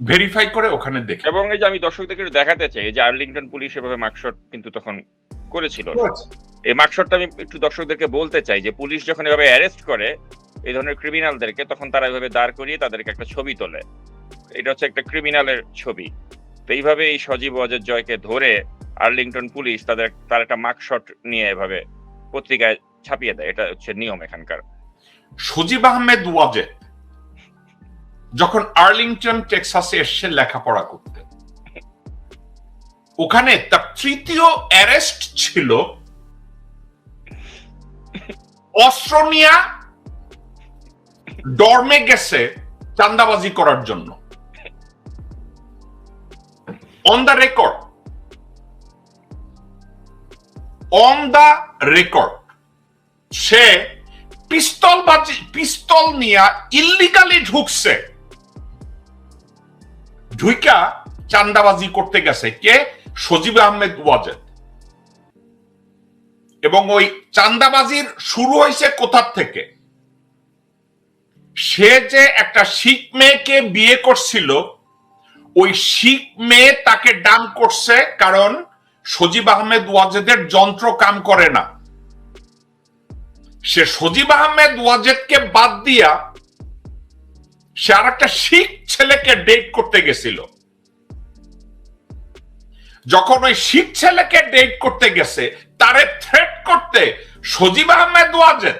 Verify করে ওখানে দেখে। এবং এই যে আমি দর্শকদেরকে একটু দেখাতে চাই এই যে আর্লিংটন পুলিশ এভাবে মার্কশট কিন্তু তখন করেছিল। এই মার্কশটটা আমি একটু দর্শকদেরকে বলতে চাই যে পুলিশ যখন এভাবে অ্যারেস্ট করে এই ধরনের ক্রিমিনালদেরকে তখন তারা এভাবে দাঁড় করিয়ে তাদেরকে একটা ছবি তোলে। এটা হচ্ছে একটা ক্রিমিনালের ছবি। তো এইভাবে এই সজীব অজয় জয়কে ধরে আর্লিংটন পুলিশ তাদের তার একটা মার্কশট নিয়ে এভাবে পত্রিকায় ছাপিয়ে দেয়। এটা হচ্ছে নিয়ম এখানকার। সজীব আহমেদ ওয়াজেদ যখন আর্লিংটন, টেক্সাসে এসে লেখাপড়া করতে। ওখানে তার তৃতীয় অ্যারেস্ট ছিল অস্ট্রোনিয়া ডর্মে গেছে চান্দাবাজি করার জন্য। On the record on the record say pistol বাজি পিস্তল নিয়ে ইল্লিগালি ঢুকছে। ঢুইকা চান্দাবাজি করতে গেছে। কে? সজীব আহমেদ ওয়াজেদ। এবং ওই চান্দাবাজির শুরু হয়েছে কোথার থেকে? সে যে একটা শিখ মেয়েকে বিয়ে করছিল, ওই শিখ মেয়ে তাকে ডান করছে কারণ সজীব আহমেদ ওয়াজেদের যন্ত্র কাম করে না। সে সজীব আহমেদ ওয়াজেদকে বাদ দিয়া সে আর একটা শিখ ছেলেকে ডেট করতে গেছিল। যখন ওই শিখ ছেলেকে ডেট করতে গেছে, তারে থ্রেট করতে সজীব আহমেদ ওয়াজেদ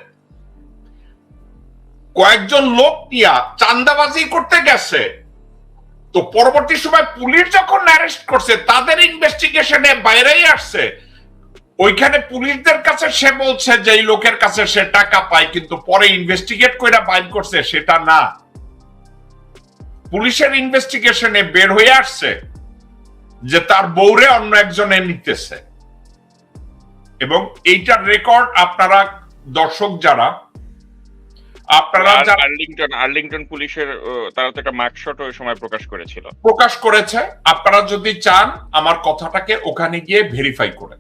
কয়েকজন লোক নিয়া চান্দাবাজি করতে গেছে। তো পরবর্তী সময় পুলিশ যখন অ্যারেস্ট করছে, তাদের ইনভেস্টিগেশনে বাইরেই আসছে। ওইখানে পুলিশদের কাছে সে বলছে যে লোকের কাছে সে টাকা পায়, কিন্তু পরে ইনভেস্টিগেট করে বাইর করছে, সেটা না। পুলিশের ইনভেস্টিগেশনে বের হয়ে আসছে যে তার বউরে অন্য একজনে নিতেছে। এবং এইটার রেকর্ড আপনারা দর্শক যারা আপনারা আর্লিংটন আর্লিংটন পুলিশের তারা তো একটা মার্কশট ওই সময় প্রকাশ করেছিল। প্রকাশ করেছে। আপনারা যদি চান আমার কথাটাকে ওখানে গিয়ে ভেরিফাই করে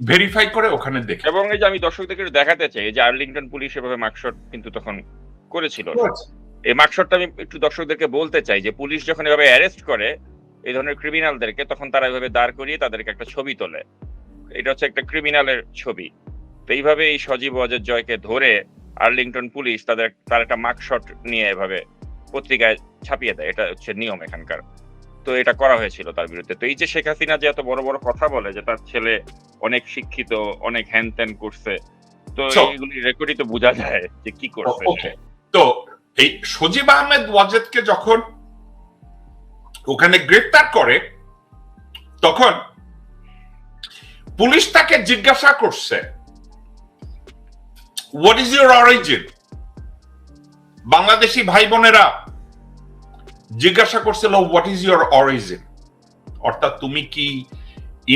ভেরিফাই করে ওখানে দেখে। এবং এই যে আমি দর্শকদেরকে দেখাতে চাই যে আর্লিংটন পুলিশ এভাবে মার্কশট কিন্তু তখন করেছিল। এই মার্কশটটা আমি একটু দর্শকদেরকে বলতে চাই যে পুলিশ যখন এভাবে অ্যারেস্ট করে এই ধরনের ক্রিমিনালদেরকে তখন তারা এভাবে দাঁড় করিয়ে তাদেরকে একটা ছবি তোলে। এটা হচ্ছে একটা ক্রিমিনালের ছবি। তো এইভাবে এই সজীব অজয় জয়কে ধরে আর্লিংটন পুলিশ তাদের তার একটা মার্কশট নিয়ে এভাবে পত্রিকায় ছাপিয়ে দেয়। এটা হচ্ছে নিয়ম এখানকার। তো এটা করা হয়েছিল তার বিরুদ্ধে। তো এই যে শেখ হাসিনা যে এত বড় বড় কথা বলে যে তার ছেলে অনেক শিক্ষিত অনেক হ্যান ত্যান করছে তো এইগুলি রেকর্ডই তো বোঝা যায় যে কি করছে তো এই সজীব আহমেদ ওয়াজেদকে যখন ওখানে গ্রেফতার করে, তখন পুলিশ তাকে জিজ্ঞাসা করছে what is your origin Bangladeshi ভাই বোনেরা জিজ্ঞাসা করছিল হোয়াট ইজ ইউর অরিজিন অর্থাৎ তুমি কি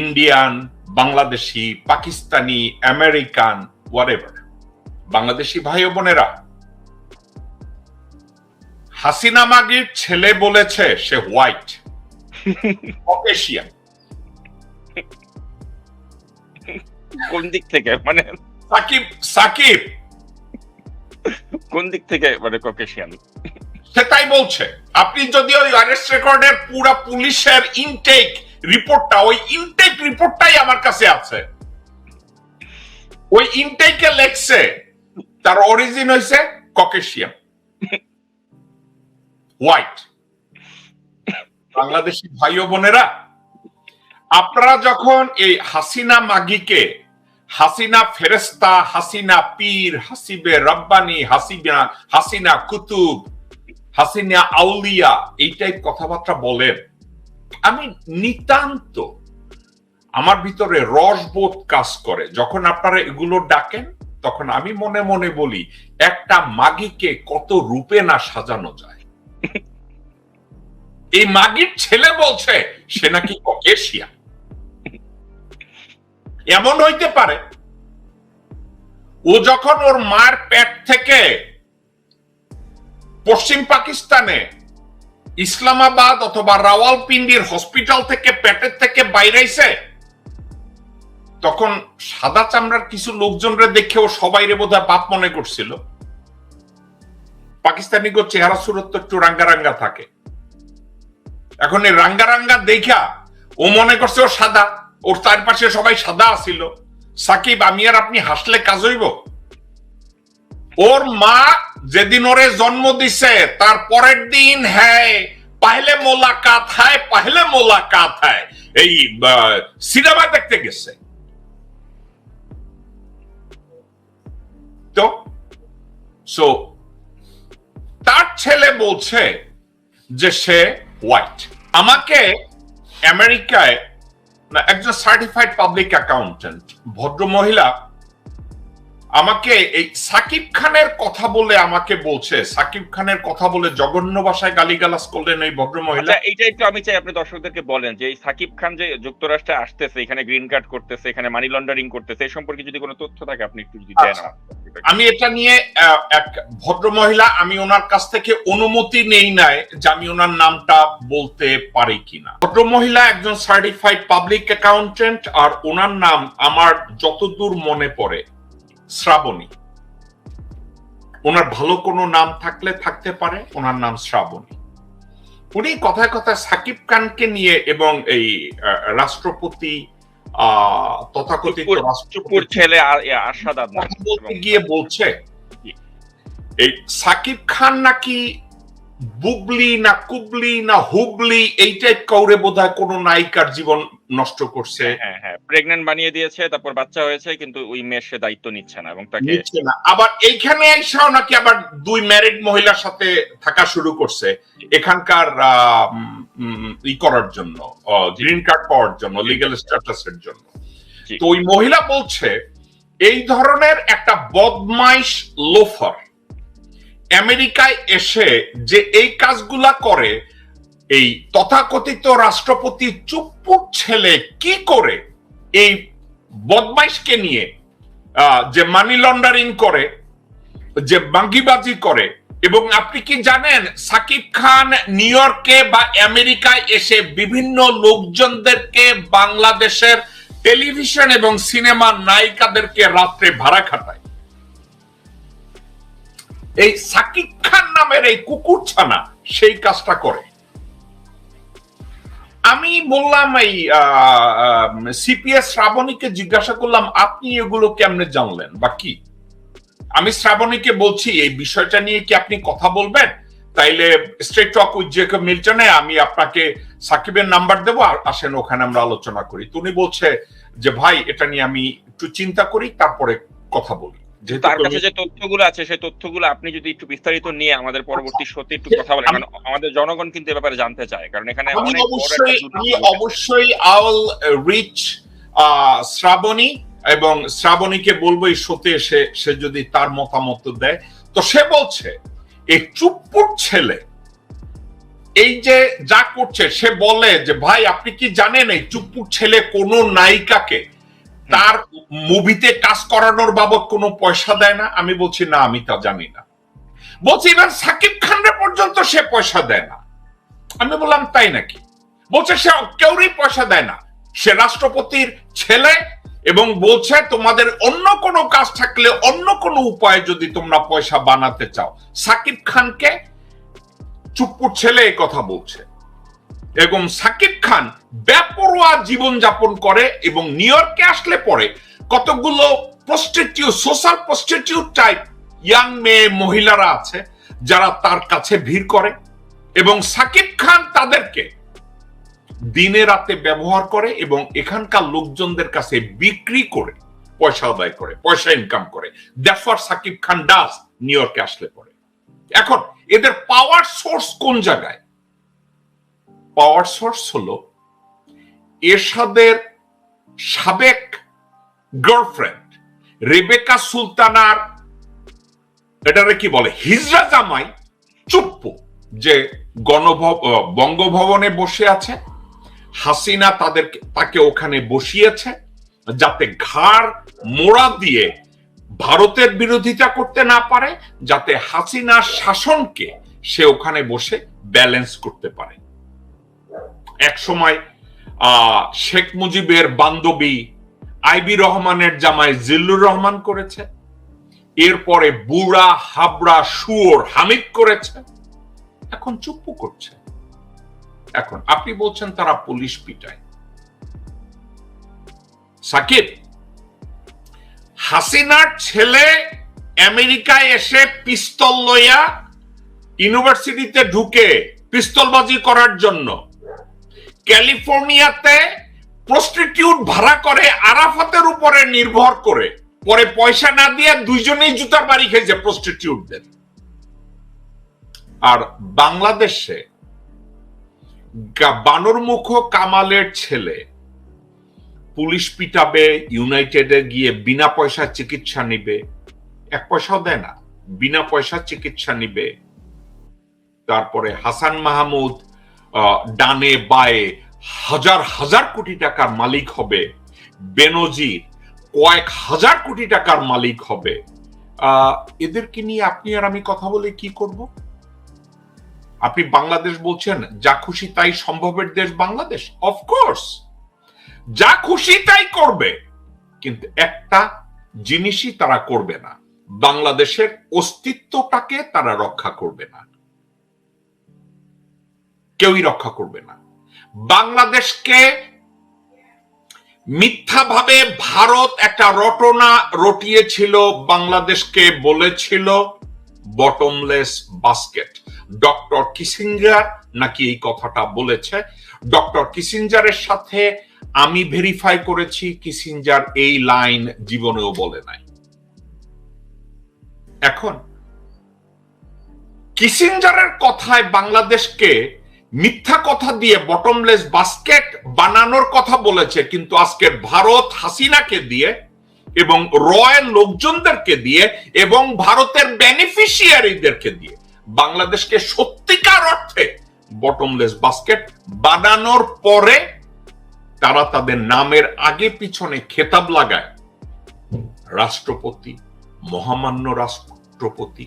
Indian Bangladeshi, Pakistani American what Bangladeshi ভাই বোনেরা হাসিনা মাগির ছেলে বলেছে সে হোয়াইট কোন দিক থেকে? মানে সাকিব সাকিব। কোন দিক থেকে মানে ককেশিয়ান সেটাই বলছে। আপনি যদি ওই অ্যারেস্ট রেকর্ডের পুরো পুলিশের ইনটেক রিপোর্টটা ওই ইনটেক রিপোর্টটাই আমার কাছে আছে। ওই ইনটেকে লেখছে তার অরিজিন হয়েছে ককেশিয়ান হোয়াইট। বাংলাদেশি ভাই ও বোনেরা, আপনারা যখন এই হাসিনা মাগিকে, হাসিনা ফেরেস্তা হাসিনা পীর, হাসিবে রব্বানি, হাসিনা হাসিনা কুতুব, হাসিনা আউলিয়া, এই টাইপ কথাবার্তা বলেন, আমি নিতান্ত আমার ভিতরে রসবোধ কাজ করে। যখন আপনারা এগুলো ডাকেন, তখন আমি মনে মনে বলি, একটা মাগিকে কত রূপে না সাজানো যায়। এই মাগির ছেলে বলছে, সে নাকি ককেশিয়া। এমন হইতে পারে, ও যখন ওর মার পেট থেকে পশ্চিম পাকিস্তানে ইসলামাবাদ অথবা রাওয়ালপিন্ডির হসপিটাল থেকে পেটের থেকে বাইরেছে তখন সাদা চামড়ার কিছু লোকজনরা দেখেও সবাই রে বোধহয় বাপ মনে করছিল। পাকিস্তানি গো চেহারা সুরত তো একটু রাঙ্গা রাঙ্গা থাকে। এখন এই রাঙ্গা রাঙ্গা দেখা ও মনে করছে ও সাদা, ওর চারপাশে সবাই সাদা আসিল সাকিব, আমি আর আপনি হাসলে কাজ হইব? ওর মা যেদিন ওরে জন্ম দিছে, তার পরের দিন হ্যাঁ পাহলে মোলাকাত হয়, পাহলে মোলাকাত হয়। এই সিনেমা দেখতে গেছে। তো সো তার ছেলে বলছে যে সে হোয়াইট আমাকে আমেরিকায় একজন সার্টিফাইড পাবলিক অ্যাকাউন্টেন্ট ভদ্র মহিলা আমাকে এই সাকিব খানের কথা বলে আমাকে বলছে সাকিব খানের কথা বলে জঘন্য ভাষায় গালিগালাজ করলেন এই ভদ্র মহিলা আচ্ছা এইটা একটু আমি চাই আপনি দর্শকদেরকে বলেন যে এই সাকিব খান যে যুক্তরাষ্ট্রে আসতেছে এখানে গ্রিন কার্ড করতেছে এখানে মানি লন্ডারিং করতেছে এই সম্পর্কে যদি কোনো তথ্য থাকে আপনি একটু যদি দেন আচ্ছা। আমি এটা নিয়ে এক ভদ্র মহিলা আমি ওনার কাছ থেকে অনুমতি নেই নাই যে আমি ওনার নামটা বলতে পারি কিনা। ভদ্র মহিলা একজন সার্টিফাইড পাবলিক অ্যাকাউন্টেন্ট আর ওনার নাম আমার যতদূর মনে পড়ে। শ্রাবণী। ওনার ভালো কোনো নাম থাকলে থাকতে পারে ওনার নাম শ্রাবণী। উনি কথায় কথায় সাকিব খানকে নিয়ে এবং এই রাষ্ট্রপতি তথাকথিত ছেলে গিয়ে বলছে এই সাকিব খান নাকি বুবলি না কুবলি না হুবলি এই টাইপ কাউরে বোধহয় কোন নায়িকার জীবন নষ্ট করছে। হ্যাঁ হ্যাঁ প্রেগন্যান্ট বানিয়ে দিয়েছে তারপর বাচ্চা হয়েছে কিন্তু ওই মেয়ের সে দায়িত্ব নিচ্ছে না এবং তাকে নিচ্ছে না। আবার এইখানে এসেও নাকি আবার দুই ম্যারিড মহিলার সাথে থাকা শুরু করছে। এখানকার ই করার জন্য গ্রিন কার্ড পাওয়ার জন্য লিগ্যাল স্ট্যাটাসের জন্য। তো ওই মহিলা বলছে এই ধরনের একটা বদমাইশ লোফার আমেরিকায় এসে যে এই কাজগুলা করে, এই তথাকথিত রাষ্ট্রপতি চুপ্পুর ছেলে কি করে এই বদমাইশকে নিয়ে যে মানি লন্ডারিং করে, যে বাঙ্গিবাজি করে, এবং আপনি কি জানেন সাকিব খান নিউ ইয়র্কে বা আমেরিকায় এসে বিভিন্ন লোকজনদেরকে বাংলাদেশের টেলিভিশন এবং সিনেমা নায়িকাদেরকে রাত্রে ভাড়া খাটায়? এই সাকিব খান নামের এই কুকুর ছানা সেই কাজটা করে। আমি বললাম এই সিপিএস শ্রাবণীকে জিজ্ঞাসা করলাম, আপনি এগুলো কেমনে জানলেন বা কি? আমি শ্রাবণীকে বলছি, এই বিষয়টা নিয়ে কি আপনি কথা বলবেন? তাইলে স্ট্রেট টক উইথ জেকব মিল্টনে আমি আপনাকে সাকিবের নাম্বার দেবো, আর আসেন ওখানে আমরা আলোচনা করি। তো উনি বলছে যে, ভাই, এটা নিয়ে আমি একটু চিন্তা করি, তারপরে কথা বলি। তার কাছে যে তথ্যগুলো আছে সেই তথ্যগুলো আপনি যদি একটু বিস্তারিত নিয়ে আমাদের পরবর্তী শোতে একটু কথা বলেন কারণ আমাদের জনগণ কিন্তু এ ব্যাপারে জানতে চায় কারণ এখানে অনেক অবশ্যই আমি অবশ্যই আউল রিচ শ্রাবণী এবং শ্রাবণীকে বলব এই শোতে এসে সে যদি তার মতামত দেয়। তো সে বলছে এই চুপ্পুর ছেলে এই যে যা করছে সে বলে যে ভাই আপনি কি জানেন এই চুপ্পুর ছেলে কোন নায়িকাকে তার মুভিতে কাজ করানোর বাবদ কোনো পয়সা দেয় না। আমি বলছি, না, আমি তা জানি না। বলছি ইভেন সাকিব খানরে পর্যন্ত সে পয়সা দেয় না। আমি বললাম, তাই নাকি? বলছে, সে কেউরই পয়সা দেয় না। সে রাষ্ট্রপতির ছেলে এবং বলছে, তোমাদের অন্য কোনো কাজ থাকলে অন্য কোনো উপায়ে যদি তোমরা পয়সা বানাতে চাও। সাকিব খানকে চুপ্পুর ছেলে এই কথা বলছে। এবং সাকিব খান বেপরোয়া জীবন যাপন করে এবং নিউ ইয়র্কে আসলে পরে কতগুলো prostitute social prostitute type young মেয়ে মহিলারা আছে যারা তার কাছে ভিড় করে এবং সাকিব খান তাদেরকে দিনে রাতে ব্যবহার করে এবং এখানকার লোকজনদের কাছে বিক্রি করে, পয়সা আদায় করে, পয়সা ইনকাম করে। What Shakib Khan does new ইয়র্কে আসলে পরে। এখন এদের পাওয়ার সোর্স কোন জায়গায়? পাওয়ার সোর্স হলো এরশাদের সাবেক গার্লফ্রেন্ড রেবেকা সুলতানার, এটারে কি বলে, হিজরা জামাই চুপ্পু, যে গণভব বঙ্গভবনে বসে আছে, হাসিনা তাদেরকে, তাকে ওখানে বসিয়েছে, যাতে ঘাড় মোড়া দিয়ে ভারতের বিরোধিতা করতে না পারে, যাতে হাসিনার শাসনকে সে ওখানে বসে ব্যালেন্স করতে পারে। এক সময় শেখ মুজিবের বান্ধবী আইবি রহমানের জামাই জিল্লুর রহমান করেছে। এরপরে বুড়া, হাবড়া, শুয়োর, হামিদ করেছে। এখন চুপ্পু করছে। এখন আপনি বলছেন তারা পুলিশ পিটায়। সাকিব, হাসিনার ছেলে আমেরিকায় এসে পিস্তল লইয়া ইউনিভার্সিটিতে ঢুকে পিস্তলবাজি করার জন্য ক্যালিফোর্নিয়াতে প্রস্টিটিউট ভাড়া করে আরাফাতের উপরে নির্ভর করে। পরে পয়সা না দিয়ে দুইজনেই জুতার বাড়ি খেয়েছে প্রস্টিটিউটদের আর বাংলাদেশে বানরমুখ কামালের ছেলে পুলিশ পিটাবে, ইউনাইটেডে গিয়ে বিনা পয়সা চিকিৎসা নিবে, এক পয়সাও দেয় না, বিনা পয়সা চিকিৎসা নিবে। তারপরে হাসান মাহমুদ ডানে বায়ে হাজার হাজার কোটি টাকার মালিক হবে। বেনজির কয়েক হাজার কোটি টাকার মালিক হবে। এদেরকে নিয়ে আপনি আর আমি কথা বলে কি করব? আপনি বাংলাদেশ বলছেন, যা খুশি তাই সম্ভবের দেশ বাংলাদেশ? অফকোর্স যা খুশি তাই করবে। কিন্তু একটা জিনিসই তারা করবে না। বাংলাদেশের অস্তিত্বটাকে তারা রক্ষা করবে না। কেউই রক্ষা করবে না। বাংলাদেশকে মিথ্যাভাবে ভারত একটা রটনা রটিয়েছিল, বাংলাদেশকে বলেছিল বটমলেস বাস্কেট ডক্টর কিসিঞ্জার নাকি এই কথাটা বলেছে। ডক্টর কিসিঞ্জারের সাথে আমি ভেরিফাই করেছি, কিসিঞ্জার এই লাইন জীবনেও বলে নাই। এখন, কিসিঞ্জারের কথায় বাংলাদেশকে মিথ্যা কথা দিয়ে বটমলেস বাস্কেট বানানোর কথা বলেছে কিন্তু আজকে ভারত হাসিনাকে দিয়ে এবং রয়্যাল লোকজনদেরকে দিয়ে এবং ভারতের বেনিফিশিয়ারিদেরকে দিয়ে বাংলাদেশকে সত্যিকার অর্থে বটমলেস বাস্কেট বানানোর পরে তারা তাদের নামের আগে পিছনে খেতাব লাগায়। রাষ্ট্রপতি মহামান্য রাষ্ট্রপতি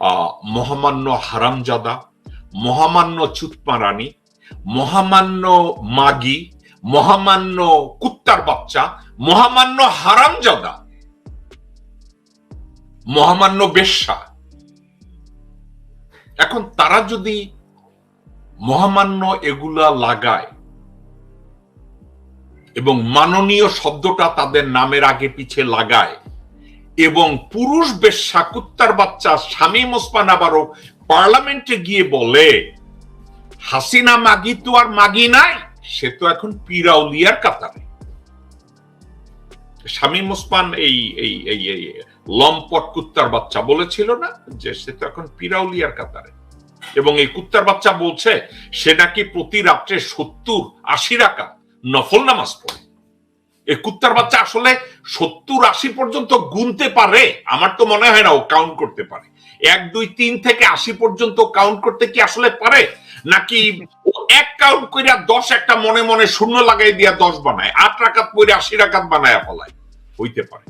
আহ, মহামান্য হারামজাদা মহামান্য চুতমারানি, মহামান্য মাগি, মহামান্য কুত্তার বাচ্চা, মহামান্য হারামজাদা, মহামান্য বেশ্যা। এখন তারা যদি মহামান্য এগুলা লাগায় এবং মাননীয় শব্দটা তাদের নামের আগে পিছে লাগায় এবং পুরুষ বেশ্যা, কুত্তার বাচ্চা, স্বামী মোসমান আবারও পার্লামেন্টে গিয়ে বলে, হাসিনা মাগি তো আর মাগি নাই, সে তো এখন পিরাউলিয়ার কাতারে। শামীম ওসমান এই এই এই লম্পট কুত্তার বাচ্চা বলেছিল না যে সে তো এখন পিরাউলিয়ার কাতারে। এবং এই কুত্তার বাচ্চা বলছে, সে নাকি প্রতি রাত্রে সত্তর আশি রাখা নফল নামাজ পড়ে। এই কুত্তার বাচ্চা আসলে সত্তর আশি পর্যন্ত গুনতে পারে, আমার তো মনে হয় না ও কাউন্ট করতে পারে। এক, দুই, তিন থেকে আশি পর্যন্ত কাউন্ট করতে কি আসলে পারে? নাকি এক কাউন্ট কইরা দশ একটা মনে মনে শূন্য লাগাই দিয়া দশ বানায়, আট রাকাত পরে আশি রাকাত বানায় ফলায়? হইতে পারে।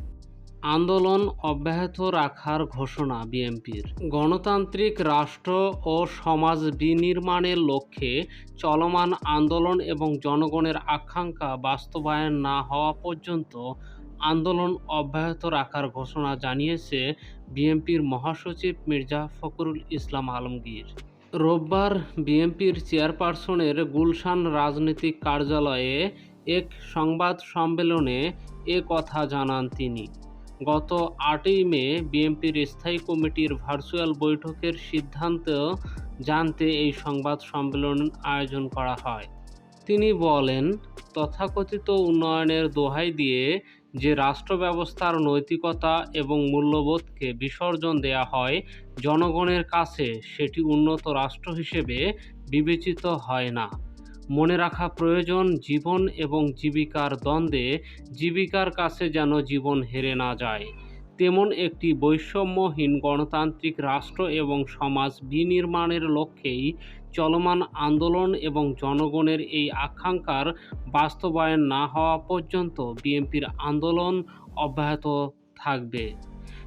আন্দোলন অব্যাহত রাখার ঘোষণা বিএনপির। গণতান্ত্রিক রাষ্ট্র ও সমাজ বিনির্মাণের লক্ষ্যে চলমান আন্দোলন এবং জনগণের আকাঙ্ক্ষা বাস্তবায়ন না হওয়া পর্যন্ত আন্দোলন অব্যাহত রাখার ঘোষণা জানিয়েছে বিএনপির মহাসচিব মির্জা ফখরুল ইসলাম আলমগীর। রোববার বিএনপির চেয়ারপারসনের গুলশান রাজনৈতিক কার্যালয়ে এক সংবাদ সম্মেলনে এ কথা জানান তিনি। গত আটই মে বিএনপির স্থায়ী কমিটির ভার্চুয়াল বৈঠকের সিদ্ধান্ত জানতে এই সংবাদ সম্মেলন আয়োজন করা হয়। তিনি বলেন, তথাকথিত উন্নয়নের দোহাই দিয়ে যে রাষ্ট্র ব্যবস্থার নৈতিকতা এবং মূল্যবোধকে বিসর্জন দেয়া হয় জনগণের কাছে, সেটি উন্নত রাষ্ট্র হিসেবে বিবেচিত হয় না। মনে রাখা প্রয়োজন জীবন এবং জীবিকার দ্বন্দ্বে, জীবিকার কাছে যেন জীবন হেরে না যায়। তেমন একটি বৈষম্যহীন গণতান্ত্রিক রাষ্ট্র এবং সমাজ বিনির্মাণের লক্ষ্যেই চলমান আন্দোলন এবং জনগণের এই আকাঙ্ক্ষার বাস্তবায়ন না হওয়া পর্যন্ত বিএনপির আন্দোলন অব্যাহত থাকবে।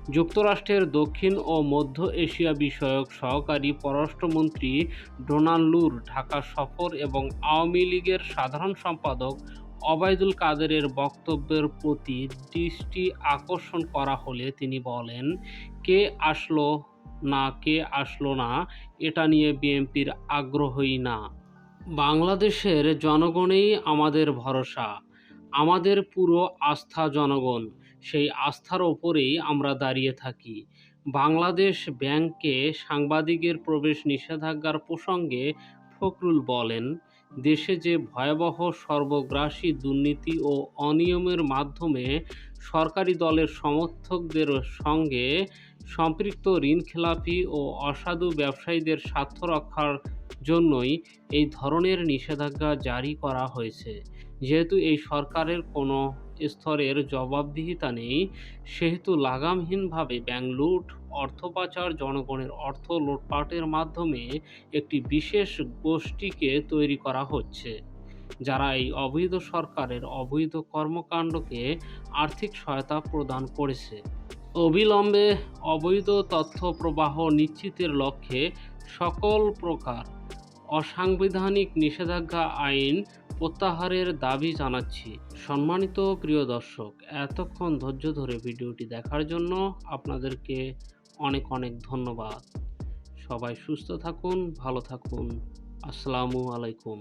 যুক্তরাষ্ট্রের দক্ষিণ ও মধ্য এশিয়া বিষয়ক সহকারী পররাষ্ট্রমন্ত্রী ডোনাল্ডুর ঢাকা সফর এবং আওয়ামী লীগের সাধারণ সম্পাদক অবায়দুল কাদেরের বক্তব্যের প্রতি দৃষ্টি আকর্ষণ করা হলে তিনি বলেন, কে আসলো না কে আসলো না, এটা নিয়ে বিএনপির আগ্রহই না। বাংলাদেশের জনগণই আমাদের ভরসা। আমাদের পুরো আস্থা জনগণ, সেই আস্থার ওপরেই আমরা দাঁড়িয়ে থাকি। বাংলাদেশ ব্যাংকে সাংবাদিকের প্রবেশ নিষেধাজ্ঞার প্রসঙ্গে ফখরুল বলেন, দেশে যে ভয়াবহ সর্বগ্রাসী দুর্নীতি ও অনিয়মের মাধ্যমে সরকারি দলের সমর্থকদের সঙ্গে সম্পৃক্ত ঋণখেলাপি ও অসাধু ব্যবসায়ীদের স্বার্থ রক্ষার জন্যই এই ধরনের নিষেধাজ্ঞা জারি করা হয়েছে। যেহেতু এই সরকারের কোনো স্তরের জবাবদিহিতা নেই, সেহেতু লাগামহীনভাবে ব্যাংক লুট অর্থ পাচার জনগণের অর্থ লুটপাটের মাধ্যমে একটি বিশেষ গোষ্ঠীকে তৈরি করা হচ্ছে। যারা এই অবৈধ সরকারের অবৈধ কর্মকাণ্ডকে আর্থিক সহায়তা প্রদান করেছে। অবিলম্বে অবৈধ তথ্য প্রবাহ নিশ্চিতের লক্ষ্যে সকল প্রকার অসাংবিধানিক নিষেধাজ্ঞা আইন প্রত্যাহারের দাবি জানাচ্ছি। সম্মানিত প্রিয় দর্শক, এতক্ষণ ধৈর্য ধরে ভিডিওটি দেখার জন্য আপনাদেরকে অনেক অনেক ধন্যবাদ। সবাই সুস্থ থাকুন, ভালো থাকুন। আসসালামু আলাইকুম।